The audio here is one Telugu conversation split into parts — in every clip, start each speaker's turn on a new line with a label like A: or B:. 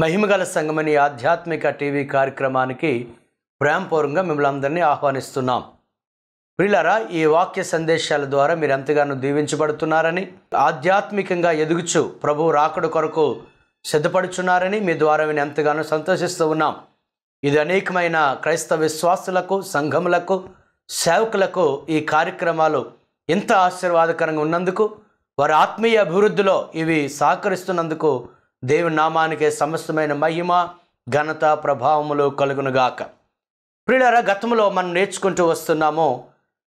A: మహిమగల సంగమని ఆధ్యాత్మిక టీవీ కార్యక్రమానికి ప్రేమపూర్వకంగా మిమ్మల్ని అందరినీ ఆహ్వానిస్తున్నాం. ప్రిలరా ఈ వాక్య సందేశాల ద్వారా మీరు ఎంతగానో దీవించబడుతున్నారని ఆధ్యాత్మికంగా ఎదుగుచు ప్రభు రాకడు కొరకు సిద్ధపడుచున్నారని మీ ద్వారా నేను ఎంతగానో సంతోషిస్తూ ఉన్నాం. ఇది అనేకమైన క్రైస్తవ విశ్వాసులకు సంఘములకు సేవకులకు ఈ కార్యక్రమాలు ఇంత ఆశీర్వాదకరంగా ఉన్నందుకు వారి ఆత్మీయ అభివృద్ధిలో ఇవి సహకరిస్తున్నందుకు దేవుని నామానికే సమస్తమైన మహిమ ఘనత ప్రభావములు కలుగునుగాక. ప్రియులరా గతంలో మనం నేర్చుకుంటూ వస్తున్నాము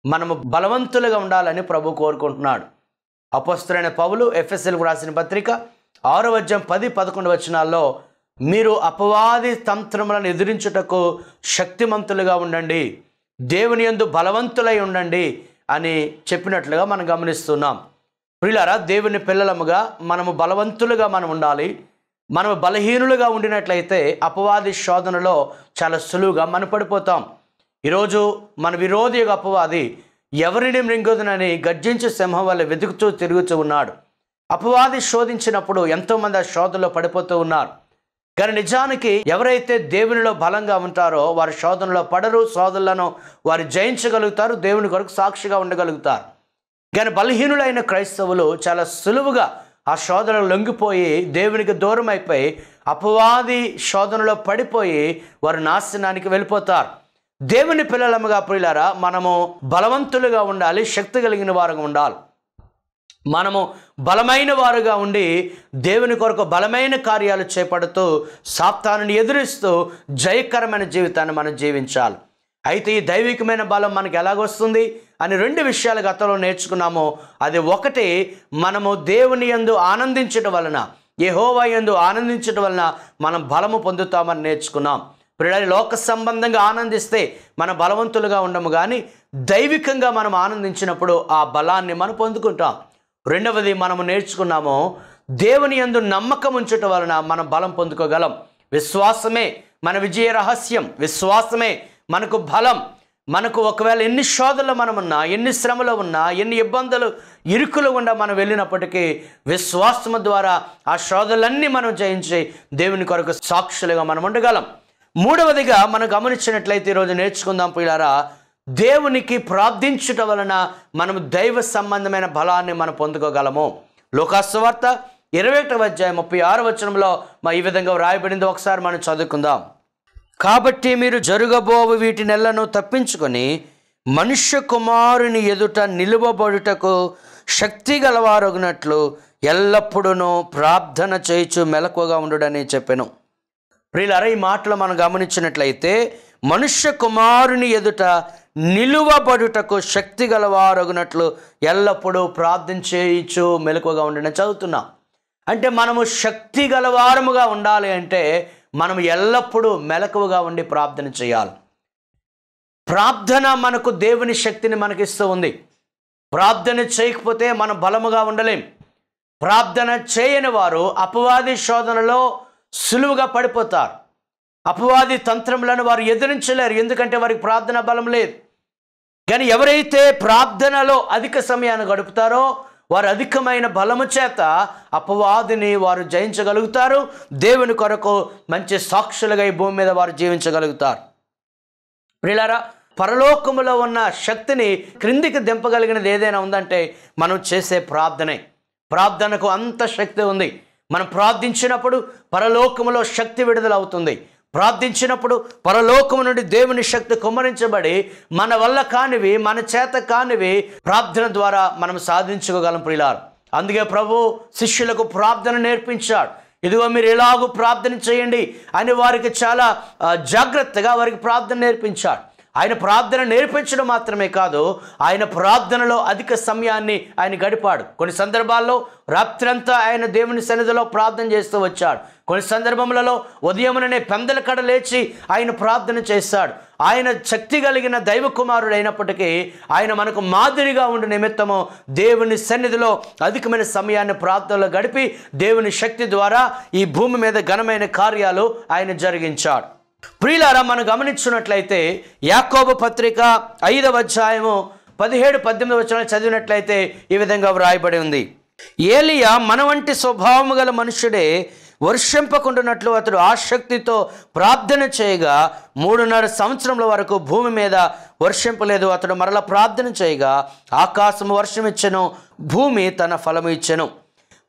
A: మనము బలవంతులుగా ఉండాలని ప్రభు కోరుకుంటున్నాడు. అపస్తులైన పౌలు ఎఫ్ఎస్ఎల్కు రాసిన పత్రిక ఆరో వద్యం పది పదకొండు వచనాల్లో మీరు అపవాది తంత్రములను ఎదిరించుటకు శక్తిమంతులుగా ఉండండి దేవుని యందు బలవంతులై ఉండండి అని చెప్పినట్లుగా మనం గమనిస్తున్నాం. ప్రియులారా దేవుని పిల్లలముగా మనము బలవంతులుగా మనం ఉండాలి. మనము బలహీనులుగా ఉండినట్లయితే అపవాది శోధనలో చాలా సులువుగా మనం పడిపోతాం. ఈరోజు మన విరోధి యొక్క అపవాది ఎవరిని మృంగుదనని గర్జించి సింహం వల్ల వెతుకుతూ తిరుగుతూ ఉన్నాడు. అపవాది శోధించినప్పుడు ఎంతోమంది ఆ శోధనలో పడిపోతూ ఉన్నారు. కానీ నిజానికి ఎవరైతే దేవునిలో బలంగా ఉంటారో వారి శోధనలో పడరు శోధనలను వారు జయించగలుగుతారు దేవుని కొరకు సాక్షిగా ఉండగలుగుతారు. కానీ బలహీనులైన క్రైస్తవులు చాలా సులువుగా ఆ శోధనలు లొంగిపోయి దేవునికి దూరం అయిపోయి అపవాది శోధనలో పడిపోయి వారు నాశనానికి వెళ్ళిపోతారు. దేవుని పిల్లలముగా పిల్లారా మనము బలవంతులుగా ఉండాలి శక్తి కలిగిన వారుగా ఉండాలి. మనము బలమైన వారుగా ఉండి దేవుని కొరకు బలమైన కార్యాలు చేపడుతూ సాప్తాన్ని ఎదురిస్తూ జయకరమైన జీవితాన్ని మనం జీవించాలి. అయితే ఈ దైవికమైన బలం మనకు ఎలాగొస్తుంది? అని రెండు విషయాలు గతంలో నేర్చుకున్నాము. అది ఒకటి మనము దేవుని యందు ఆనందించడం వలన యహోవా యందు ఆనందించడం వలన మనం బలము పొందుతామని నేర్చుకున్నాం. ప్రియుల లోక సంబంధంగా ఆనందిస్తే మన బలవంతులుగా ఉండము కానీ దైవికంగా మనం ఆనందించినప్పుడు ఆ బలాన్ని మనం పొందుకుంటాం. రెండవది మనము నేర్చుకున్నాము దేవుని యందు నమ్మకం ఉంచటం వలన మనం బలం పొందుకోగలం. విశ్వాసమే మన విజయ రహస్యం. విశ్వాసమే మనకు బలం. మనకు ఒకవేళ ఎన్ని శోధనలు మనం ఉన్నా ఎన్ని శ్రమలు ఉన్నా ఎన్ని ఇబ్బందులు ఇరుకులు గుండా మనం వెళ్ళినప్పటికీ విశ్వాసము ద్వారా ఆ శోధనలన్నీ మనం జయించి దేవుని కొరకు సాక్షులుగా మనం ఉండగలం. మూడవదిగా మనం గమనించినట్లయితే ఈరోజు నేర్చుకుందాం పిల్లారా దేవునికి ప్రార్థించుట వలన మనం దైవ సంబంధమైన బలాన్ని మనం పొందుకోగలము. లోకాసువార్త ఇరవై ఒకటవ అధ్యాయం ముప్పై ఆరు వచనంలో మా ఈ విధంగా వ్రాయబడింది. ఒకసారి మనం చదువుకుందాం. కాబట్టి మీరు జరుగబోవు వీటి నెలను తప్పించుకొని మనుష్య కుమారుని ఎదుట నిలువబడుటకు శక్తి గలవారొగినట్లు ఎల్లప్పుడూ ప్రార్థన చేయుచు మెలకుగా ఉండుడని చెప్పాను. వీళ్ళు ఈ మాటలు మనం గమనించినట్లయితే మనుష్య కుమారుని ఎదుట నిలువబడుటకు శక్తి గలవారొగినట్లు ఎల్లప్పుడూ ప్రార్థన చేయించు మెలకుగా ఉండడం చదువుతున్నాం. అంటే మనము శక్తి గలవారముగా ఉండాలి అంటే మనం ఎల్లప్పుడూ మెలకువగా ఉండి ప్రార్థన చేయాలి. ప్రార్థన మనకు దేవుని శక్తిని మనకిస్తూ ఉంది. ప్రార్థన చేయకపోతే మనం బలముగా ఉండలేం. ప్రార్థన చేయని వారు అపవాది శోధనలో సులువుగా పడిపోతారు. అపవాది తంత్రములను వారు ఎదిరించలేరు. ఎందుకంటే వారికి ప్రార్థన బలం లేదు. కానీ ఎవరైతే ప్రార్థనలో అధిక సమయాన్ని గడుపుతారో వారు అధికమైన బలము చేత అపవాదిని వారు జయించగలుగుతారు. దేవుని కొరకు మంచి సాక్షులుగా ఈ భూమి మీద వారు జీవించగలుగుతారు. ప్రిలారా పరలోకములో ఉన్న శక్తిని క్రిందికి దింపగలిగినది ఏదైనా ఉందంటే మనం చేసే ప్రార్థనే. ప్రార్థనకు అంత శక్తి ఉంది. మనం ప్రార్థించినప్పుడు పరలోకములో శక్తి విడుదల అవుతుంది ప్రార్థించినప్పుడు పరలోకము నుండి దేవుని శక్తి కుమ్మరించబడి మన వల్ల కానివి మన చేత కానివి ప్రార్థన ద్వారా మనం సాధించుకోగలం ప్రియులారు. అందుకే ప్రభు శిష్యులకు ప్రార్థన నేర్పించాడు. ఇదిగో మీరు ఎలాగూ ప్రార్థన చేయండి అని వారికి చాలా జాగ్రత్తగా వారికి ప్రార్థన నేర్పించాడు. ఆయన ప్రార్థన నేర్పించడం మాత్రమే కాదు ఆయన ప్రార్థనలో అధిక సమయాన్ని ఆయన గడిపాడు. కొన్ని సందర్భాల్లో రాత్రంతా ఆయన దేవుని సన్నిధిలో ప్రార్థన చేస్తూ వచ్చాడు. కొన్ని సందర్భములలో ఉదయముననే పెందల కడ లేచి ఆయన ప్రార్థన చేస్తాడు. ఆయన శక్తి కలిగిన దైవ కుమారుడు అయినప్పటికీ ఆయన మనకు మాదిరిగా ఉండే నిమిత్తము దేవుని సన్నిధిలో అధికమైన సమయాన్ని ప్రార్థనలో గడిపి దేవుని శక్తి ద్వారా ఈ భూమి మీద ఘనమైన కార్యాలు ఆయన జరిగించాడు. ప్రియులారా మనం గమనించున్నట్లయితే యాకోబ పత్రిక ఐదవ అధ్యాయము పదిహేడు పద్దెనిమిది వచనాలు చదివినట్లయితే ఈ విధంగా వ్రాయబడి ఉంది. ఏలియా మన వంటి స్వభావము గల మనుషుడే వర్షింపకుండానట్లు అతడు ఆసక్తితో ప్రార్థన చేయగా మూడున్నర సంవత్సరముల వరకు భూమి మీద వర్షింపలేదు అతడు మరల ప్రార్థన చేయగా ఆకాశము వర్షం ఇచ్చను భూమి తన ఫలము ఇచ్చను.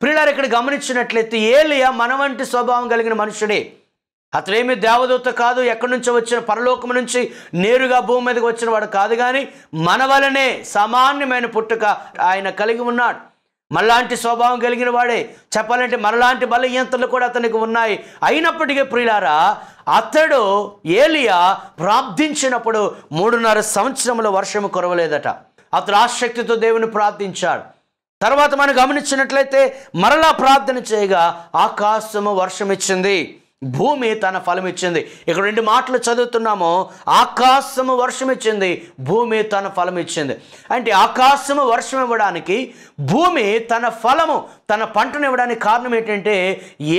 A: ప్రియులారు ఇక్కడ గమనించినట్లయితే ఏలియా మన వంటి స్వభావం కలిగిన మనుషుడే. అతనేమి దేవదూత కాదు ఎక్కడి నుంచో వచ్చిన పరలోకం నుంచి నేరుగా భూమి మీదకి వచ్చిన వాడు కాదు కానీ మన వలనే సామాన్యమైన పుట్టుక ఆయన కలిగి ఉన్నాడు. మనలాంటి స్వభావం కలిగిన వాడే. చెప్పాలంటే మనలాంటి బలహీనతలు కూడా అతనికి ఉన్నాయి. అయినప్పటికీ ప్రియులారా అతడు ఏలియా ప్రార్థించినప్పుడు మూడున్నర సంవత్సరముల వర్షము కురవలేదట. అతడు ఆసక్తితో దేవుని ప్రార్థించాడు. తర్వాత మనం గమనించినట్లయితే మరలా ప్రార్థన చేయగా ఆకాశము వర్షం ఇచ్చింది భూమి తన ఫలం ఇచ్చింది ఇక్కడ రెండు మాటలు చదువుతున్నాము ఆకాశము వర్షం ఇచ్చింది భూమి తన ఫలం ఇచ్చింది అంటే ఆకాశము వర్షం ఇవ్వడానికి భూమి తన ఫలము తన పంటను ఇవ్వడానికి కారణం ఏంటంటే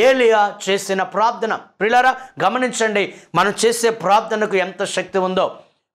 A: ఏలియా చేసిన ప్రార్థన. ప్రిలారా గమనించండి మనం చేసే ప్రార్థనకు ఎంత శక్తి ఉందో.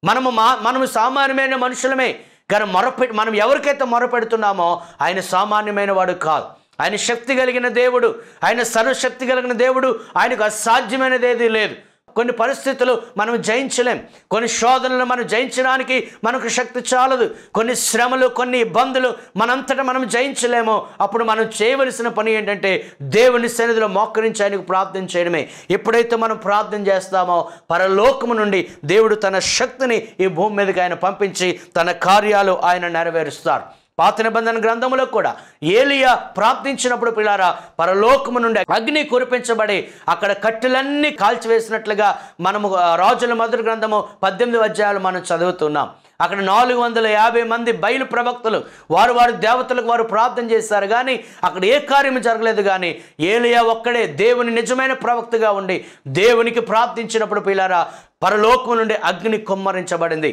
A: మనము మా మనము సామాన్యమైన మనుషులమే కానీ మొరపెట్టి మనం ఎవరికైతే మొరపెడుతున్నామో ఆయన సామాన్యమైన వాడు కాదు. ఆయన శక్తి కలిగిన దేవుడు ఆయన సర్వశక్తి కలిగిన దేవుడు ఆయనకు అసాధ్యమైనది ఏది లేదు. కొన్ని పరిస్థితులు మనం జయించలేం. కొన్ని శోధనలు మనం జయించడానికి మనకు శక్తి చాలదు. కొన్ని శ్రమలు కొన్ని ఇబ్బందులు మనంతటా మనం జయించలేము. అప్పుడు మనం చేయవలసిన పని ఏంటంటే దేవుని సన్నిధిలో మోకరించి ఆయనకు ప్రార్థన చేయడమే. ఎప్పుడైతే మనం ప్రార్థన చేస్తామో పరలోకము నుండి దేవుడు తన శక్తిని ఈ భూమి మీదకి ఆయన పంపించి తన కార్యాలు ఆయన నెరవేరుస్తారు. పాత నిబంధన గ్రంథంలో కూడా ఏలియా ప్రార్థించినప్పుడు పిల్లారా పరలోకము నుండి అగ్ని కురిపించబడి అక్కడ కట్టెలన్నీ కాల్చివేసినట్లుగా మనము రాజుల మొదటి గ్రంథము పద్దెనిమిది అధ్యాయాలు మనం చదువుతున్నాం. అక్కడ నాలుగు వందల యాభై మంది బయలు ప్రవక్తలు వారు వారి దేవతలకు వారు ప్రార్థన చేశారు కానీ అక్కడ ఏ కార్యము జరగలేదు కానీ ఏలియా ఒక్కడే దేవుని నిజమైన ప్రవక్తగా ఉండి దేవునికి ప్రార్థించినప్పుడు పిల్లారా పరలోకం నుండి అగ్ని కుమ్మరించబడింది.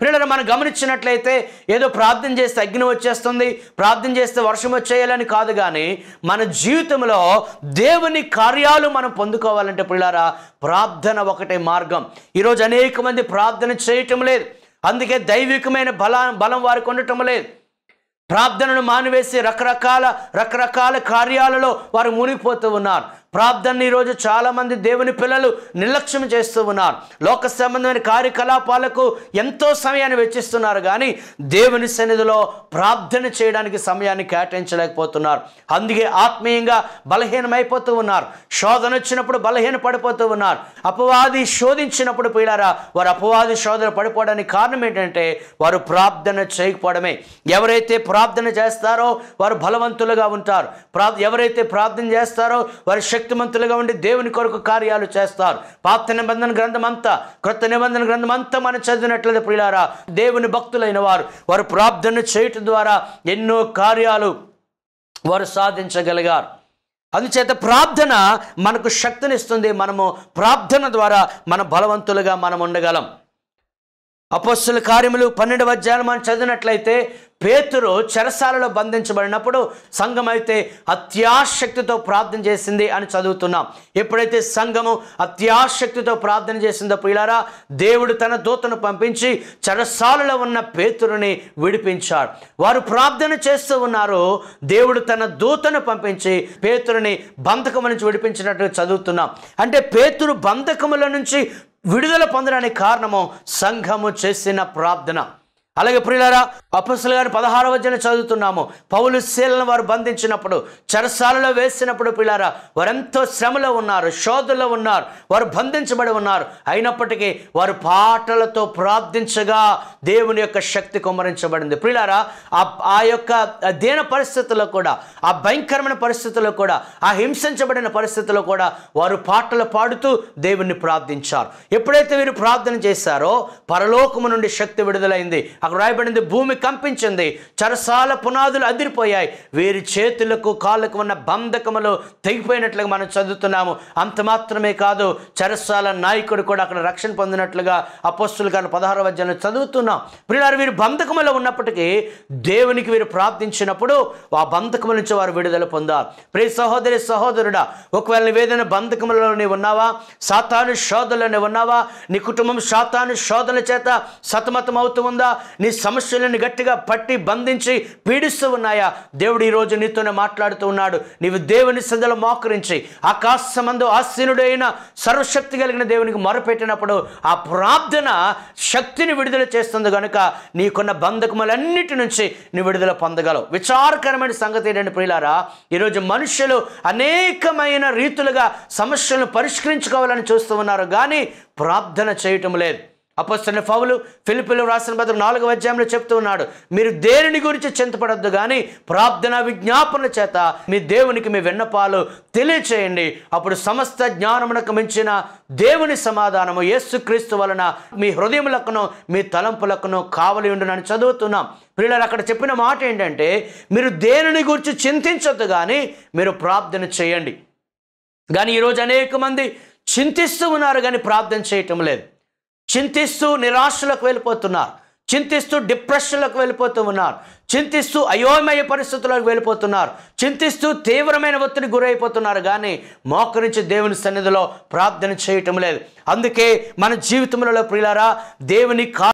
A: పిల్లలు మనం గమనించినట్లయితే ఏదో ప్రార్థన చేస్తే అగ్ని వచ్చేస్తుంది ప్రార్థన చేస్తే వర్షం వచ్చేయాలని కాదు కానీ మన జీవితంలో దేవుని కార్యాలు మనం పొందుకోవాలంటే పిల్లారా ప్రార్థన ఒకటే మార్గం. ఈరోజు అనేక మంది ప్రార్థన చేయటం లేదు. అందుకే దైవికమైన బల బలం వారికి ఉండటం లేదు. ప్రార్థనను మానివేసి రకరకాల రకరకాల కార్యాలలో వారు మునిగిపోతూ ఉన్నారు. ప్రార్థన ఈరోజు చాలామంది దేవుని పిల్లలు నిర్లక్ష్యం చేస్తూ ఉన్నారు. లోక సంబంధమైన కార్యకలాపాలకు ఎంతో సమయాన్ని వెచ్చిస్తున్నారు కానీ దేవుని సన్నిధిలో ప్రార్థన చేయడానికి సమయాన్ని కేటాయించలేకపోతున్నారు. అందుకే ఆత్మీయంగా బలహీనమైపోతూ ఉన్నారు. శోధన వచ్చినప్పుడు బలహీన పడిపోతూ ఉన్నారు. అపవాది శోధించినప్పుడు పీడారా వారు అపవాది శోధన పడిపోవడానికి కారణం ఏంటంటే వారు ప్రార్థన చేయకపోవడమే. ఎవరైతే ప్రార్థన చేస్తారో వారు బలవంతులుగా ఉంటారు. ప్రా ఎవరైతే ప్రార్థన చేస్తారో వారి శక్తి శక్తిమంతులుగా ఉండి దేవుని కొరకు కార్యాలు చేస్తారు. పాత నిబంధన గ్రంథం అంతా క్రొత్త నిబంధన గ్రంథం అంతా మనం చదివినట్లయితే ప్రియులారా దేవుని భక్తులైన వారు వారు ప్రార్థన చేయటం ద్వారా ఎన్నో కార్యాలు వారు సాధించగలిగారు. అందుచేత ప్రార్థన మనకు శక్తినిస్తుంది. మనము ప్రార్థన ద్వారా మన బలవంతులుగా మనం ఉండగలం. అపస్సుల కార్యములు పన్నెండు అధ్యాయాలు మనం చదివినట్లయితే పేతురు చెరసాలలో బంధించబడినప్పుడు సంఘం అయితే అత్యాశక్తితో ప్రార్థన చేసింది అని చదువుతున్నాం. ఎప్పుడైతే సంఘము అత్యాశక్తితో ప్రార్థన చేసిందో పిల్లారా దేవుడు తన దూతను పంపించి చెరసాలలో ఉన్న పేతురుని విడిపించాడు. వారు ప్రార్థన చేస్తూ ఉన్నారు దేవుడు తన దూతను పంపించి పేతురుని బంధకము నుంచి విడిపించినట్టు చదువుతున్నాం. అంటే పేతురు బంధకముల నుంచి విడుదల పొందడానికి కారణము సంఘము చేసిన ప్రార్థన. అలాగే ప్రియులారా అపస్సులు గారి పదహారవ వచనం చదువుతున్నాము. పౌలు శీలను వారు బంధించినప్పుడు చెరసాలలో వేసినప్పుడు పిల్లారా వారెంతో శ్రమలో ఉన్నారు శోధలో ఉన్నారు వారు బంధించబడి ఉన్నారు. అయినప్పటికీ వారు పాటలతో ప్రార్థించగా దేవుని యొక్క శక్తి కుమ్మరించబడింది. ప్రియులారా ఆ ఆ యొక్క దీన పరిస్థితుల్లో కూడా ఆ భయంకరమైన పరిస్థితుల్లో కూడా ఆ హింసించబడిన పరిస్థితుల్లో కూడా వారు పాటలు పాడుతూ దేవుణ్ణి ప్రార్థించారు. ఎప్పుడైతే వీరు ప్రార్థన చేశారో పరలోకము నుండి శక్తి విడుదలైంది. అక్కడ రాయబడింది భూమి కంపించింది చరసాల పునాదులు అదిరిపోయాయి. వీరి చేతులకు కాళ్ళకు ఉన్న బంధకములు తెగిపోయినట్లుగా మనం చదువుతున్నాము. అంత మాత్రమే కాదు చరసాల నాయకుడు కూడా అక్కడ రక్షణ పొందినట్లుగా అపోస్తులు కానీ పదహారు అధ్యాయంలో చదువుతున్నాం. ప్రియులారు వీరు బంధకములో ఉన్నప్పటికీ దేవునికి వీరు ప్రార్థించినప్పుడు ఆ బంధకముల నుంచి వారు విడుదల పొందారు. ప్రియ సహోదరి సహోదరుడా ఒకవేళ నువ్వేదైనా బంధకములలో నీవు ఉన్నావా? సాతాను శోధనలో ఉన్నావా? నీ కుటుంబం సాతాను శోధన చేత సతమతం అవుతూ ఉందా? నీ సమస్యలను గట్టిగా పట్టి బంధించి పీడిస్తూ ఉన్నాయా? దేవుడు ఈరోజు నీతోనే మాట్లాడుతూ ఉన్నాడు. నీవు దేవుని సందలో మోకరించి ఆకాశమందు ఆసీనుడైన సర్వశక్తి కలిగిన దేవునికి మొరపెట్టినప్పుడు ఆ ప్రార్థన శక్తిని విడుదల చేస్తుంది కనుక నీకున్న బంధకములన్నిటి నుంచి నీ విడుదల పొందగలవు. విచారకరమైన సంగతి ఏంటంటే ప్రియులారా ఈరోజు మనుషులు అనేకమైన రీతులుగా సమస్యలను పరిష్కరించుకోవాలని చూస్తూ ఉన్నారు కానీ ప్రార్థన చేయటం లేదు. అపస్తున్న పౌలు ఫిలిపిలు రాసిన బదులు నాలుగవ అధ్యాయంలో చెప్తూ ఉన్నాడు మీరు దేనిని గురించి చింతపడద్దు కానీ ప్రార్థన విజ్ఞాపన చేత మీ దేవునికి మీ విన్నపాలు తెలియచేయండి. అప్పుడు సమస్త జ్ఞానమునకు మించిన దేవుని సమాధానము యేసుక్రీస్తు వలన మీ హృదయములకును మీ తలంపులకును కావలి ఉండునని చదువుతున్నాం. పిల్లలు అక్కడ చెప్పిన మాట ఏంటంటే మీరు దేనిని గురించి చింతించొద్దు కానీ మీరు ప్రార్థన చేయండి. కానీ ఈరోజు అనేక మంది చింతిస్తూ ఉన్నారు కానీ ప్రార్థన చేయటం లేదు. చింతిస్తూ నిరాశలకు వెళ్ళిపోతున్నారు. చింతిస్తూ డిప్రెషన్లకు వెళ్ళిపోతూ ఉన్నారు. చింతిస్తూ అయోమయ పరిస్థితులకు వెళ్ళిపోతున్నారు. చింతిస్తూ తీవ్రమైన ఒత్తిడి గురైపోతున్నారు కానీ మోకరించి దేవుని సన్నిధిలో ప్రార్థన చేయటం లేదు. అందుకే మన జీవితంలో ప్రియులారా దేవుని కా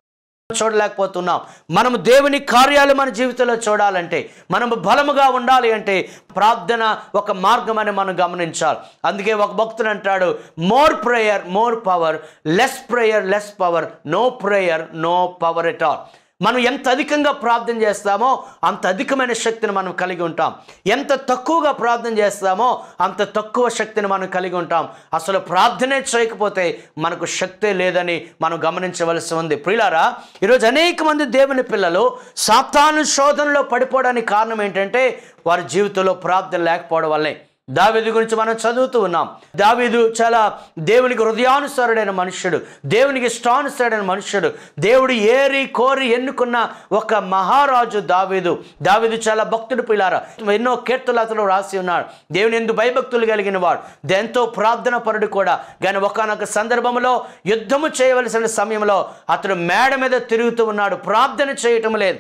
A: చూడలేకపోతున్నాం. మనము దేవుని కార్యాలు మన జీవితంలో చూడాలంటే మనము బలముగా ఉండాలి అంటే ప్రార్థన ఒక మార్గం అని మనం గమనించాలి. అందుకే ఒక భక్తుడు అంటాడు more prayer more power less prayer less power no prayer no power at all మనం ఎంత అధికంగా ప్రార్థన చేస్తామో అంత అధికమైన శక్తిని మనం కలిగి ఉంటాం. ఎంత తక్కువగా ప్రార్థన చేస్తామో అంత తక్కువ శక్తిని మనం కలిగి ఉంటాం. అసలు ప్రార్థనే చేయకపోతే మనకు శక్తే లేదని మనం గమనించవలసి ఉంది. ప్రియులారా ఈరోజు అనేక మంది దేవుని పిల్లలు సాతాను శోధనలో పడిపోవడానికి కారణం ఏంటంటే వారి జీవితంలో ప్రార్థన లేకపోవడం వల్లే దావీదు గురించి మనం చదువుతూ ఉన్నాం. దావీదు చాలా దేవునికి హృదయానుసారుడైన మనుష్యుడు దేవునికి ఇష్టానుసారుడైన మనుష్యుడు దేవుడు ఏరి కోరి ఎన్నుకున్న ఒక మహారాజు దావీదు. దావీదు చాలా భక్తుడు పిల్లారా. ఎన్నో కీర్తులు అతను రాసి ఉన్నాడు. దేవుని ఎందు భయభక్తులు కలిగిన వాడు. ఎంతో ప్రార్థన పరుడు కూడా. కానీ ఒకనొక సందర్భంలో యుద్ధము చేయవలసిన సమయంలో అతడు మేడ మీద తిరుగుతూ ఉన్నాడు. ప్రార్థన చేయటం లేదు.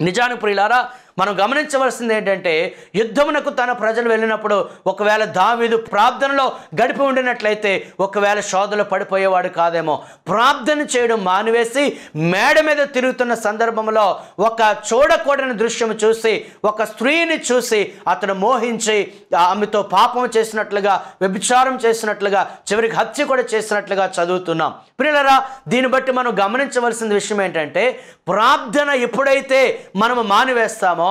A: నిజానికి ప్రియులారా మనం గమనించవలసింది ఏంటంటే యుద్ధమునకు తన ప్రజలు వెళ్ళినప్పుడు ఒకవేళ దావీదు ప్రార్థనలో గడిపి ఉండినట్లయితే ఒకవేళ శోధలు పడిపోయేవాడు కాదేమో. ప్రార్థన చేయడం మానివేసి మేడ మీద తిరుగుతున్న సందర్భంలో ఒక చూడకూడని దృశ్యం చూసి ఒక స్త్రీని చూసి అతను మోహించి ఆమెతో పాపం చేసినట్లుగా వ్యభిచారం చేసినట్లుగా చివరికి హత్య కూడా చేసినట్లుగా చదువుతున్నాం. పిల్లలరా దీన్ని బట్టి మనం గమనించవలసిన విషయం ఏంటంటే ప్రార్థన ఎప్పుడైతే మనము మానివేస్తామో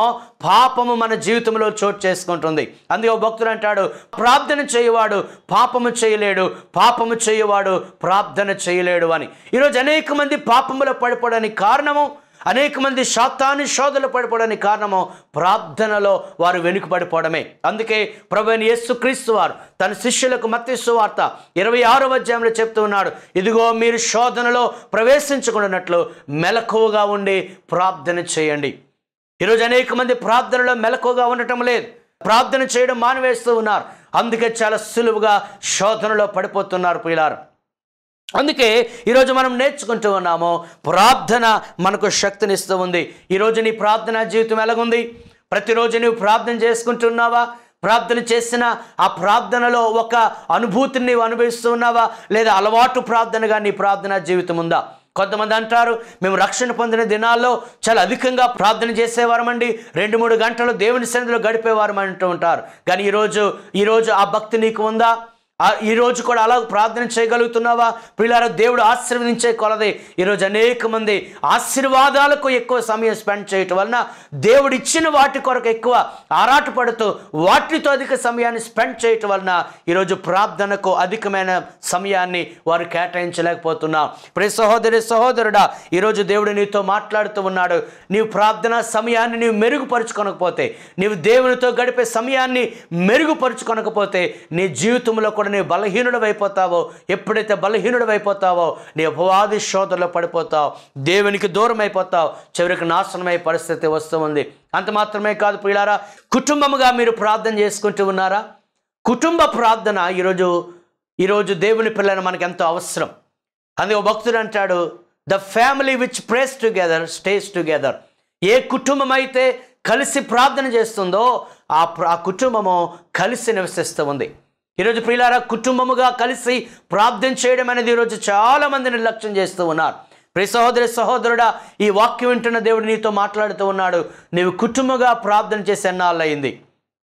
A: పాపము మన జీవితంలో చోటు చేసుకుంటుంది. అందుకే భక్తుడు అంటాడు ప్రార్థన చేయవాడు పాపము చేయలేడు పాపము చేయవాడు ప్రార్థన చేయలేడు అని. ఈరోజు అనేక మంది పాపములో పడిపోవడానికి కారణము అనేక మంది శాతాన్ని శోధలు పడిపోవడానికి కారణము ప్రార్థనలో వారు వెనుకబడిపోవడమే. అందుకే ప్రభుని యేసు క్రీస్తు వారు తన శిష్యులకు మత్స్సు వార్త ఇరవై ఆరో అధ్యాయంలో చెప్తూ ఉన్నాడు ఇదిగో మీరు శోధనలో ప్రవేశించుకున్నట్లు మెలకువగా ఉండి ప్రార్థన చేయండి. ఈరోజు అనేక మంది ప్రార్థనలో మెలకుగా ఉండటం లేదు. ప్రార్థన చేయడం మానివేస్తూ ఉన్నారు. అందుకే చాలా సులువుగా శోధనలో పడిపోతున్నారు పిల్లారు అందుకే ఈరోజు మనం నేర్చుకుంటూ ఉన్నాము ప్రార్థన మనకు శక్తినిస్తూ ఉంది. ఈరోజు నీ ప్రార్థన జీవితం ఎలాగుంది? ప్రతిరోజు నువ్వు ప్రార్థన చేసుకుంటున్నావా? ప్రార్థన చేసిన ఆ ప్రార్థనలో ఒక అనుభూతిని నీవు అనుభవిస్తూ ఉన్నావా? లేదా అలవాటు ప్రార్థనగా నీ ప్రార్థన జీవితం ఉందా? కొంతమంది అంటారు మేము రక్షణ పొందిన దినాల్లో చాలా అధికంగా ప్రార్థన చేసేవారమండి. రెండు మూడు గంటలు దేవుని సన్నిధిలో గడిపేవారమంటూ ఉంటారు. కానీ ఈరోజు ఈరోజు ఆ భక్తి నీకు ఉందా? ఈరోజు కూడా అలా ప్రార్థన చేయగలుగుతున్నావా? పిల్లల దేవుడు ఆశీర్వదించే కొలది. ఈరోజు అనేక మంది ఆశీర్వాదాలకు ఎక్కువ సమయం స్పెండ్ చేయటం వలన దేవుడు ఇచ్చిన వాటి కొరకు ఎక్కువ ఆరాటపడుతూ వాటితో అధిక సమయాన్ని స్పెండ్ చేయటం వలన ఈరోజు ప్రార్థనకు అధికమైన సమయాన్ని వారు కేటాయించలేకపోతున్నారు ప్రే సహోదరి సహోదరుడా ఈరోజు దేవుడు నీతో మాట్లాడుతూ ఉన్నాడు. నీవు ప్రార్థన సమయాన్ని నీవు మెరుగుపరుచుకొనకపోతే నీవు దేవునితో గడిపే సమయాన్ని మెరుగుపరుచుకొనకపోతే నీ జీవితంలో కూడా నీవు బలహీనుడవైపోతావో ఎప్పుడైతే బలహీనుడవైపోతావో నీ ఉపవాది శోధనలో పడిపోతావు దేవునికి దూరం అయిపోతావు చివరికి నాశనమయ్యే పరిస్థితి వస్తూ ఉంది అంత మాత్రమే కాదు పిల్లారా కుటుంబముగా మీరు ప్రార్థన చేసుకుంటూ ఉన్నారా? కుటుంబ ప్రార్థన ఈరోజు ఈరోజు దేవుని పిల్లలు మనకు ఎంతో అవసరం. అందుకే ఒక భక్తుడు అంటాడు the family which prays together stays together ఏ కుటుంబం అయితే కలిసి ప్రార్థన చేస్తుందో ఆ ప్ర- ఆ కుటుంబము కలిసి నివసిస్తూ ఉంది ఈరోజు ప్రియులారా కుటుంబముగా కలిసి ప్రార్థన చేయడం అనేది ఈరోజు చాలామంది నిర్లక్ష్యం చేస్తూ ఉన్నారు. ప్రి సహోదరి సహోదరుడా ఈ వాక్యం వింటున్న దేవుడు నీతో మాట్లాడుతూ ఉన్నాడు. నీవు కుటుంబంగా ప్రార్థన చేసి ఎన్నాళ్ళయింది?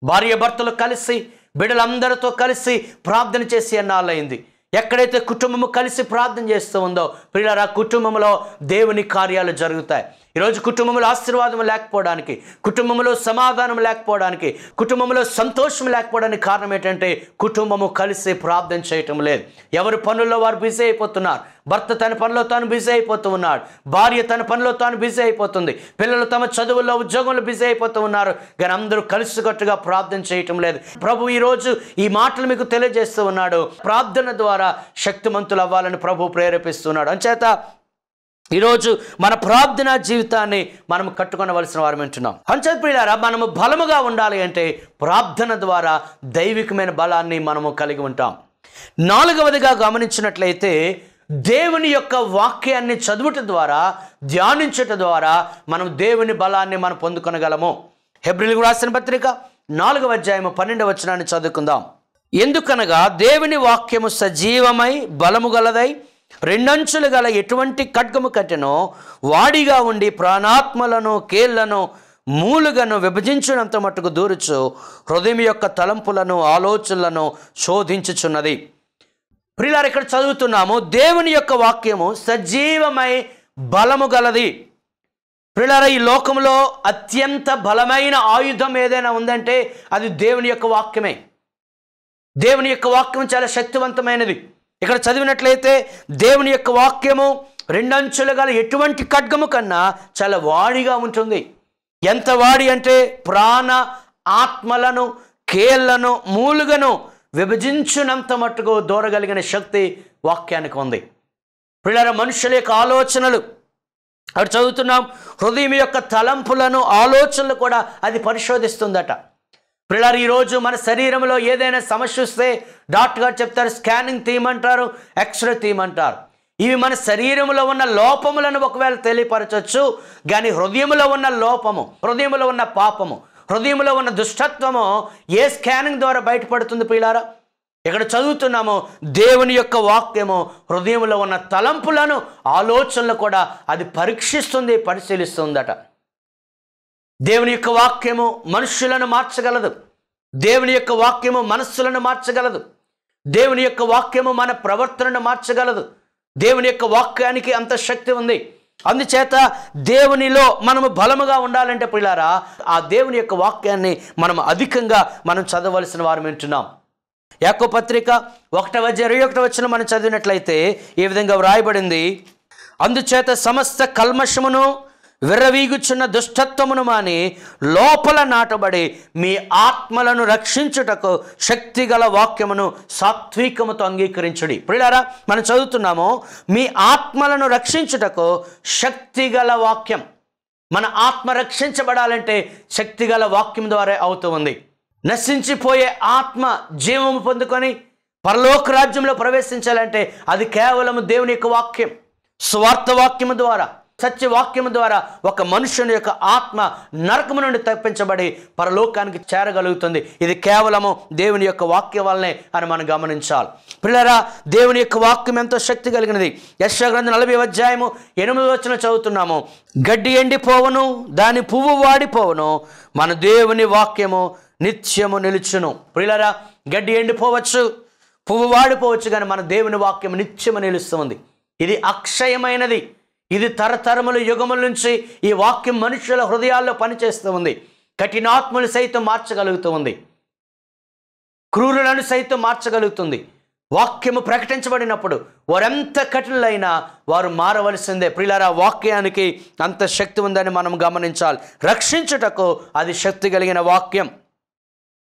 A: భార్య భర్తలు కలిసి బిడ్డలందరితో కలిసి ప్రార్థన చేసి ఎన్నాళ్ళయింది? ఎక్కడైతే కుటుంబము కలిసి ప్రార్థన చేస్తూ ఉందో పిల్లల కుటుంబంలో దేవుని కార్యాలు జరుగుతాయి. ఈరోజు కుటుంబంలో ఆశీర్వాదం లేకపోవడానికి కుటుంబంలో సమాధానం లేకపోవడానికి కుటుంబంలో సంతోషం లేకపోవడానికి కారణం ఏంటంటే కుటుంబము కలిసి ప్రార్థన చేయటం లేదు. ఎవరి పనుల్లో వారు బిజీ అయిపోతున్నారు భర్త తన పనిలో తాను బిజీ అయిపోతూ ఉన్నాడు భార్య తన పనిలో తాను బిజీ అయిపోతుంది పిల్లలు తమ చదువుల్లో ఉద్యోగంలో బిజీ అయిపోతూ ఉన్నారు కానీ అందరూ కలిసికట్టుగా ప్రార్థన చేయటం లేదు. ప్రభు ఈరోజు ఈ మాటలు మీకు తెలియజేస్తూ ఉన్నాడు. ప్రార్థన ద్వారా శక్తిమంతులు అవ్వాలని ప్రభు ప్రేరేపిస్తున్నాడు. అంచేత ఈరోజు మన ప్రార్థనా జీవితాన్ని మనం కట్టుకొనవలసిన వారు వింటున్నాం అంచేత మనము బలముగా ఉండాలి అంటే ప్రార్థన ద్వారా దైవికమైన బలాన్ని మనము కలిగి ఉంటాం. నాలుగవదిగా గమనించినట్లయితే దేవుని యొక్క వాక్యాన్ని చదువుట ద్వారా ధ్యానించుట ద్వారా మనం దేవుని బలాన్ని మనం పొందుకొనగలము. హెబ్రిల్ రాసిన పత్రిక నాలుగవ అధ్యాయము పన్నెండవ వచనాన్ని చదువుకుందాం. ఎందుకనగా దేవుని వాక్యము సజీవమై బలము గలదై రెండంచులు గల ఎటువంటి ఖడ్గము కట్టెనో వాడిగా ఉండి ప్రాణాత్మలను కేళ్ళను మూలుగను విభజించినంత మట్టుకు దూరుచు హృదయం యొక్క తలంపులను ఆలోచనలను శోధించుచున్నది. ప్రిలారు ఇక్కడ చదువుతున్నాము దేవుని యొక్క వాక్యము సజీవమై బలము గలది. ప్రిలార ఈ లోకంలో అత్యంత బలమైన ఆయుధం ఏదైనా ఉందంటే అది దేవుని యొక్క వాక్యమే. దేవుని యొక్క వాక్యం చాలా శక్తివంతమైనది. ఇక్కడ చదివినట్లయితే దేవుని యొక్క వాక్యము రెండంచులు గల ఎటువంటి ఖడ్గము కన్నా చాలా వాడిగా ఉంటుంది. ఎంత వాడి అంటే ప్రాణ ఆత్మలను కేళ్ళను మూలుగను విభజించినంత మట్టుకు దూరగలిగిన శక్తి వాక్యానికి ఉంది. పిల్లల మనుషుల యొక్క ఆలోచనలు అక్కడ చదువుతున్నాం హృదయం యొక్క తలంపులను ఆలోచనలు కూడా అది పరిశోధిస్తుందట. పిల్లలు ఈరోజు మన శరీరంలో ఏదైనా సమస్య వస్తే డాక్టర్ గారు చెప్తారు స్కానింగ్ తీయమంటారు ఎక్స్రే తీయమంటారు. ఇవి మన శరీరంలో ఉన్న లోపములను ఒకవేళ తెలియపరచవచ్చు కానీ హృదయంలో ఉన్న లోపము హృదయంలో ఉన్న పాపము హృదయంలో ఉన్న దుష్టత్వము ఏ స్కానింగ్ ద్వారా బయటపడుతుంది పిల్లారా ఇక్కడ చదువుతున్నాము దేవుని యొక్క వాక్యము హృదయంలో ఉన్న తలంపులను ఆలోచనలు కూడా అది పరీక్షిస్తుంది పరిశీలిస్తుందట. దేవుని యొక్క వాక్యము మనుష్యులను మార్చగలదు. దేవుని యొక్క వాక్యము మనస్సులను మార్చగలదు. దేవుని యొక్క వాక్యము మన ప్రవర్తనను మార్చగలదు. దేవుని యొక్క వాక్యానికి అంత శక్తి ఉంది. అందుచేత దేవునిలో మనము బలముగా ఉండాలంటే పిల్లారా ఆ దేవుని యొక్క వాక్యాన్ని మనం అధికంగా మనం చదవలసిన వారు వింటున్నాం. యాకో పత్రిక ఒకటవ ఇరవై ఒకటి వచ్చిన మనం చదివినట్లయితే ఈ విధంగా వ్రాయబడింది. అందుచేత సమస్త కల్మషమును విర్రవీగుచున్న దుష్టత్వమును మాని లోపల నాటబడి మీ ఆత్మలను రక్షించుటకు శక్తిగల వాక్యమును సాత్వికముతో అంగీకరించుడి. ప్రియులారా మనం చదువుతున్నాము మీ ఆత్మలను రక్షించుటకు శక్తిగల వాక్యం. మన ఆత్మ రక్షించబడాలంటే శక్తిగల వాక్యం ద్వారా అవుతుంది నశించిపోయే ఆత్మ జీవము పొందుకొని పరలోక రాజ్యంలో ప్రవేశించాలంటే అది కేవలం దేవుని యొక్క వాక్యం స్వార్థ వాక్యము ద్వారా. సత్యవాక్యము ద్వారా ఒక మనుషుని యొక్క ఆత్మ నరకము నుండి తప్పించబడి పరలోకానికి చేరగలుగుతుంది. ఇది కేవలము దేవుని యొక్క వాక్యం వల్లనే అని మనం గమనించాలి. పిల్లరా దేవుని యొక్క వాక్యం ఎంతో శక్తి కలిగినది. యశ నలభై అధ్యాయము ఎనిమిది వచ్చిన చదువుతున్నాము. గడ్డి ఎండిపోవను దాని పువ్వు వాడిపోవను మన దేవుని వాక్యము నిత్యము నిలుచును. పిల్లరా గడ్డి ఎండిపోవచ్చు పువ్వు వాడిపోవచ్చు కానీ మన దేవుని వాక్యం నిత్యము నిలుస్తుంది. ఇది అక్షయమైనది. ఇది తరతరముల యుగముల నుంచి ఈ వాక్యం మనుషుల హృదయాల్లో పనిచేస్తూ ఉంది. కఠినాత్మలు సైతం మార్చగలుగుతూ ఉంది. క్రూరులను సైతం మార్చగలుగుతుంది. వాక్యము ప్రకటించబడినప్పుడు వారెంత కఠినులైనా వారు మారవలసిందే. ప్రియులారా వాక్యానికి అంత శక్తి ఉందని మనం గమనించాలి. రక్షించుటకు అది శక్తి కలిగిన వాక్యం.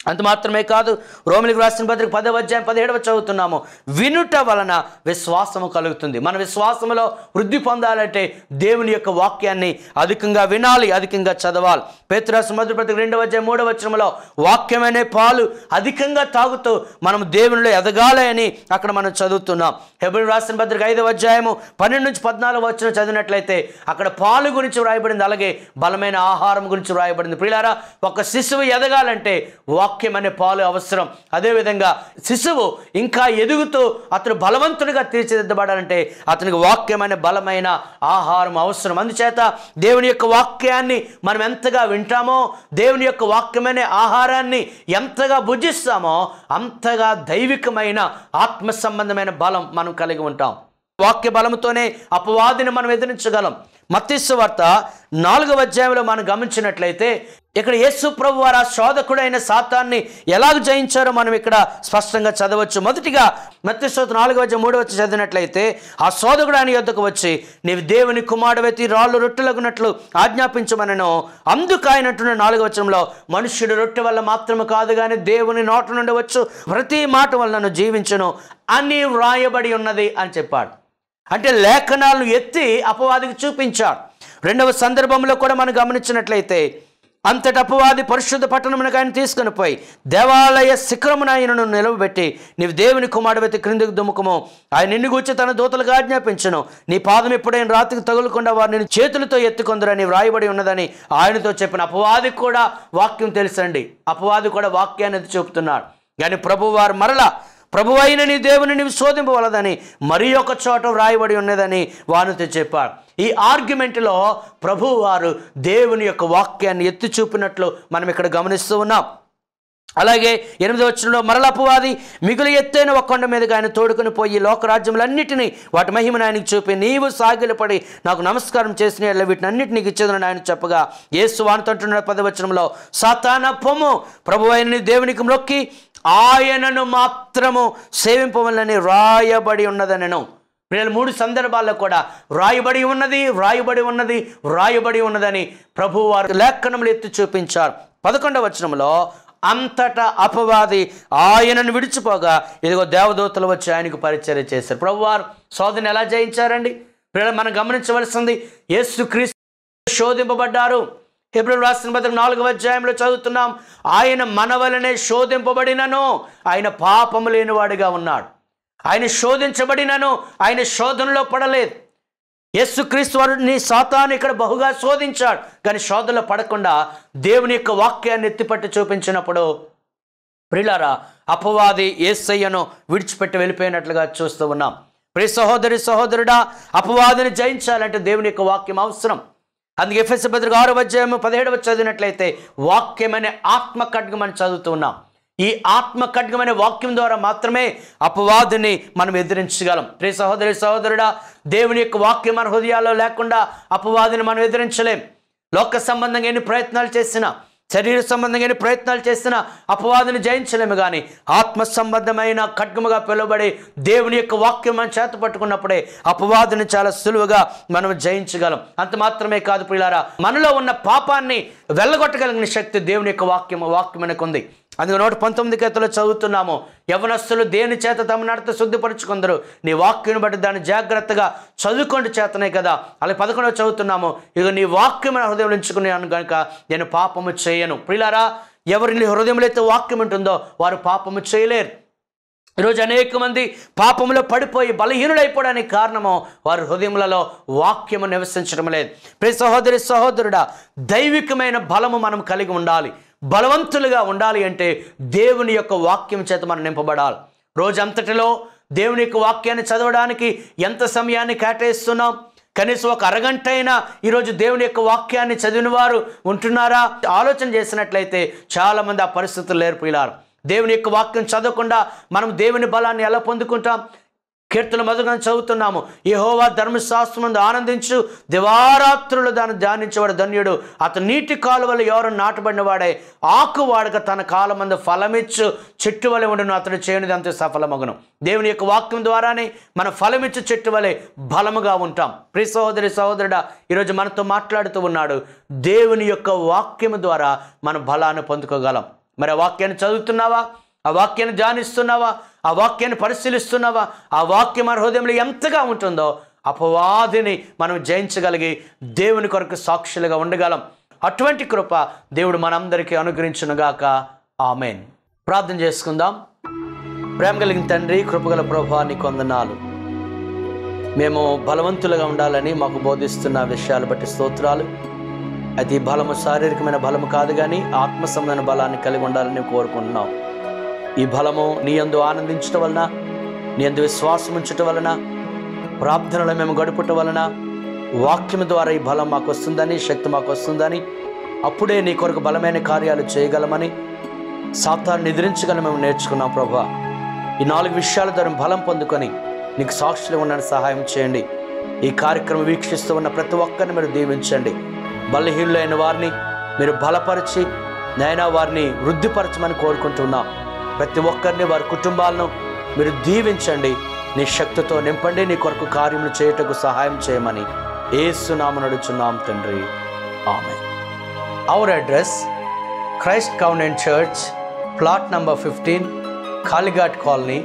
A: అంత మాత్రమే కాదు రోమిలికి రాసిన పత్రిక పదవ అధ్యాయం పదిహేడవ చదువుతున్నాము. వినుట వలన విశ్వాసము కలుగుతుంది. మన విశ్వాసములో వృద్ధి పొందాలంటే దేవుని యొక్క వాక్యాన్ని అధికంగా వినాలి అధికంగా చదవాలి. పేతురాసు మొదటి పత్రిక రెండవ అధ్యాయం మూడవ వచనంలో వాక్యమనే పాలు అధికంగా తాగుతూ మనం దేవునిలో ఎదగాలి అని అక్కడ మనం చదువుతున్నాం. హెబ్రి రాసిన పత్రిక ఐదవ అధ్యాయము పన్నెండు నుంచి పద్నాలుగు వచ్చిన చదివినట్లయితే అక్కడ పాలు గురించి వ్రాయబడింది అలాగే బలమైన ఆహారం గురించి వ్రాయబడింది. ప్రియులారా ఒక శిశువు ఎదగాలంటే వాక్ వాక్యం అనే పాలు అవసరం. అదేవిధంగా శిశువు ఇంకా ఎదుగుతూ అతను బలవంతుడిగా తీర్చిదిద్దబడాలంటే అతనికి వాక్యమైన బలమైన ఆహారం అవసరం. అందుచేత దేవుని యొక్క వాక్యాన్ని మనం ఎంతగా వింటామో దేవుని యొక్క వాక్యమనే ఆహారాన్ని ఎంతగా భుజిస్తామో అంతగా దైవికమైన ఆత్మ సంబంధమైన బలం మనం కలిగి ఉంటాం. వాక్య బలముతోనే అపవాదిని మనం ఎదిరించగలం. మత్తిస్సు వార్త నాలుగవ అధ్యాయంలో మనం గమనించినట్లయితే ఇక్కడ యేసు ప్రభు వారు ఆ శోధకుడైన సాతాన్ని ఎలాగ జయించారో మనం ఇక్కడ స్పష్టంగా చదవచ్చు. మొదటిగా మత్స్యోత నాలుగు వచ్చి మూడు వచ్చి చదివినట్లయితే ఆ శోధకుడు ఆయన యొద్దకు వచ్చి నీవు దేవుని కుమారుడవైతి రాళ్ళు రొట్టెలకున్నట్లు ఆజ్ఞాపించమనను. అందుకు ఆయనట్టున్న నాలుగు వచనంలో మనుష్యుడు రొట్టె వల్ల మాత్రమే కాదు కానీ దేవుని నోట నుండి వచ్చు. ప్రతి మాట వల్ల నన్ను జీవించను అని వ్రాయబడి ఉన్నది అని చెప్పాడు. అంటే లేఖనాలను ఎత్తి అపవాదికి చూపించాడు. రెండవ సందర్భంలో కూడా మనం గమనించినట్లయితే అంతటి అపవాది పరిశుద్ధ పట్టణమునకు ఆయన తీసుకుని పోయి దేవాలయ శిఖరమున ఆయనను నిలవబెట్టి నీవు దేవుని కుమారుడైతే క్రిందికి దుముకము ఆయన నిన్ను గూర్చి తన దూతలుగా ఆజ్ఞాపించను. నీ పాదం ఎప్పుడైనా రాత్రికి తగులకుండా వారిని చేతులతో ఎత్తుకొందరని వ్రాయబడి ఉన్నదని ఆయనతో చెప్పిన అపవాది కూడా వాక్యం తెలుసండి. అపవాది కూడా వాక్యాన్ని చెబుతున్నాడు కానీ ప్రభువారు మరలా ప్రభు అయిన నీ దేవుని నీవు శోధింపవలదని మరి ఒక చోట వ్రాయబడి ఉన్నదని వానితో చెప్పాడు ఈ ఆర్గ్యుమెంట్లో ప్రభు వారు దేవుని యొక్క వాక్యాన్ని ఎత్తి చూపినట్లు మనం ఇక్కడ గమనిస్తూ ఉన్నాం. అలాగే ఎనిమిది వచ్చినలో మరలపువాది మిగులు ఎత్తైన ఒక కొండ మీదగా ఆయన తోడుకుని పోయి లోకరాజ్యములన్నిటినీ వాటి మహిమను ఆయనకు చూపి నీవు సాగిలపడి నాకు నమస్కారం చేసిన వీటిని అన్నిటి నీకు ఇచ్చేదని ఆయన చెప్పగా యేసు వానితంటున్న పదవచనంలో సాతాన పొమ్ము ప్రభు అయిన దేవునికి మొక్కి ఆయనను మాత్రము సేవింపవలని రాయబడి ఉన్నదనను. వీళ్ళ మూడు సందర్భాల్లో కూడా వ్రాయబడి ఉన్నది వ్రాయబడి ఉన్నది వ్రాయబడి ఉన్నదని ప్రభు వారు లేఖనములు ఎత్తి చూపించారు. పదకొండవ వచనంలో అంతటా అపవాది ఆయనను విడిచిపోగా ఇదిగో దేవదూతలు వచ్చి ఆయనకు పరిచర్య చేశారు. ప్రభు వారు శోధన ఎలా జయించారండి? పిల్లలు మనం గమనించవలసింది యేసుక్రీస్తు శోధింపబడ్డారు. ఫిబ్రవరి రాసిన పత్రిక నాలుగవ అధ్యాయంలో చదువుతున్నాం. ఆయన మన వలనే శోధింపబడినను ఆయన పాపము లేనివాడిగా ఉన్నాడు. ఆయన శోధించబడినను ఆయన శోధనలో పడలేదు. యేసుక్రీస్తు వారిని సాతాను ఇక్కడ బహుగా శోధించాడు. కానీ శోధనలో పడకుండా దేవుని యొక్క వాక్యాన్ని ఎత్తిపట్టి చూపించినప్పుడు ప్రిలారా అపవాది ఏసయ్యను విడిచిపెట్టి వెళ్ళిపోయినట్లుగా చూస్తూ ఉన్నాం. ప్రి సహోదరి సహోదరుడా అపవాదిని జయించాలంటే దేవుని యొక్క వాక్యం అవసరం. అందుకే ఎఫ్ఎస్ పత్రిక ఆరు అధ్యాయం పదిహేడవ చదివినట్లయితే వాక్యమనే ఆత్మ ఖడ్గం అని చదువుతూ ఉన్నాం. ఈ ఆత్మ ఖడ్గమైన వాక్యం ద్వారా మాత్రమే అపవాదిని మనం ఎదిరించగలం. ప్రే సహోదరి సహోదరుడా దేవుని యొక్క వాక్యం మన హృదయాల్లో లేకుండా అపవాదిని మనం ఎదిరించలేం. లోక సంబంధంగా ఎన్ని ప్రయత్నాలు చేసినా శరీర సంబంధమైన ప్రయత్నాలు చేసిన అపవాదిని జయించలేము కానీ ఆత్మ సంబంధమైన ఖడ్గముగా పిలువబడి దేవుని యొక్క వాక్యం మనం చేత పట్టుకున్నప్పుడే అపవాదిని చాలా సులువుగా మనం జయించగలం. అంత మాత్రమే కాదు ప్రియులారా మనలో ఉన్న పాపాన్ని వెళ్ళగొట్టగలిగిన శక్తి దేవుని యొక్క వాక్యం వాక్యం మనకు ఉంది అందుకే నూట పంతొమ్మిది కేతలో చదువుతున్నాము. యవనస్తులు దేని చేత తమ నడత శుద్ధిపరుచుకుందరు? నీ వాక్యం బట్టి దాన్ని జాగ్రత్తగా చదువుకోండి చేతనే కదా. అలాగే పదకొండవ చదువుతున్నాము. ఇక నీ వాక్యం హృదయం ఉంచుకున్నాను కనుక నేను పాపము చేయను. ప్రిలారా ఎవరి నీ హృదయంలో అయితే వాక్యం ఉంటుందో వారు పాపము చేయలేరు. ఈరోజు అనేక మంది పాపంలో పడిపోయి బలహీనుడైపోవడానికి కారణము వారి హృదయములలో వాక్యము నివసించడం లేదు. ప్రతి సహోదరి సహోదరుడా దైవికమైన బలము మనం కలిగి ఉండాలి. బలవంతులుగా ఉండాలి అంటే దేవుని యొక్క వాక్యం చేత మనం నింపబడాలి. రోజంతటిలో దేవుని యొక్క వాక్యాన్ని చదవడానికి ఎంత సమయాన్ని కేటాయిస్తున్నాం? కనీసం ఒక అరగంట అయినా ఈరోజు దేవుని యొక్క వాక్యాన్ని చదివిన వారు ఉంటున్నారా? ఆలోచన చేసినట్లయితే చాలామంది ఆ పరిస్థితులు నేర్పిలారు దేవుని యొక్క వాక్యం చదవకుండా మనం దేవుని బలాన్ని ఎలా పొందుకుంటాం? కీర్తన మొదలుగా చదువుతున్నాము. యెహోవా ధర్మశాస్త్రమందు ఆనందించు. దివారాత్రులు దాన్ని ధ్యానించేవాడు ధన్యుడు. అతను నీటి కాలువలు ఎవరు నాటబడిన వాడే ఆకు వాడక తన కాలమందు ఫలమిచ్చు. చెట్టు వలె ఉండును అతడు చేయనిది అంతే సఫలమగును. దేవుని యొక్క వాక్యం ద్వారానే మన ఫలమిచ్చు చెట్టు వలె బలముగా ఉంటాం. ప్రి సహోదరి సహోదరుడా ఈరోజు మనతో మాట్లాడుతూ ఉన్నాడు. దేవుని యొక్క వాక్యము ద్వారా మన బలాన్ని పొందుకోగలం. మరి ఆ వాక్యాన్ని చదువుతున్నావా? ఆ వాక్యాన్ని ధ్యానిస్తున్నావా? ఆ వాక్యాన్ని పరిశీలిస్తున్నావా? ఆ వాక్యం మన హృదయంలో ఎంతగా ఉంటుందో అపవాదిని మనం జయించగలిగి దేవుని కొరకు సాక్షులుగా ఉండగలం. అటువంటి కృప దేవుడు మనందరికీ అనుగ్రహించునుగాక. ఆమెన్. ప్రార్థన చేసుకుందాం. ప్రేమ కలిగిన తండ్రి కృపగల ప్రభా నీ కొందనాలు మేము బలవంతులుగా ఉండాలని మాకు బోధిస్తున్న విషయాలు బట్టి స్తోత్రాలు. అది ఈ బలము శారీరకమైన బలము కాదు కానీ ఆత్మ సంబంధమైన బలాన్ని కలిగి ఉండాలని కోరుకుంటున్నాం. ఈ బలము నీ అందు ఆనందించటం వలన నీ అందు విశ్వాసం ఉంచటం వలన ప్రార్థనలు మేము గడుపుట వలన వాక్యం ద్వారా ఈ బలం మాకు వస్తుందని శక్తి మాకు వస్తుందని అప్పుడే నీ కొరకు బలమైన కార్యాలు చేయగలమని సాతాన్ని ఎదిరించగల మేము నేర్చుకున్నాం ప్రభా. ఈ నాలుగు విషయాల ద్వారా బలం పొందుకొని నీకు సాక్షులు ఉండడానికి సహాయం చేయండి. ఈ కార్యక్రమం వీక్షిస్తూ ఉన్న ప్రతి ఒక్కరిని మీరు దీవించండి. బలహీనులైన వారిని మీరు బలపరిచి నైనా వారిని వృద్ధిపరచమని కోరుకుంటున్నాం. ప్రతి ఒక్కరిని వారి కుటుంబాలను మీరు దీవించండి. నీ శక్తితో నింపండి. నీ కొరకు కార్యములు చేయుటకు సహాయం చేయమని ఏసునామ నడుచున్నాం తండ్రి. ఆమె our address Christ convent church plot number fifteen Kalighat colony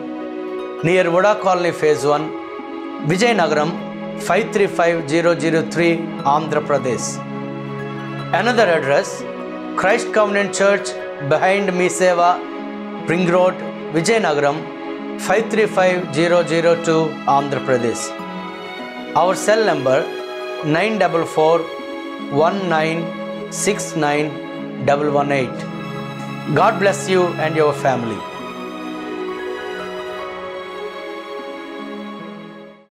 A: near VUDA colony phase one Vizianagaram five three five zero zero three Andhra Pradesh another address Christ convent church behind Mee Seva Ring Road, Vijayanagaram 535002 Andhra Pradesh. Our cell number 944 God bless you and your family.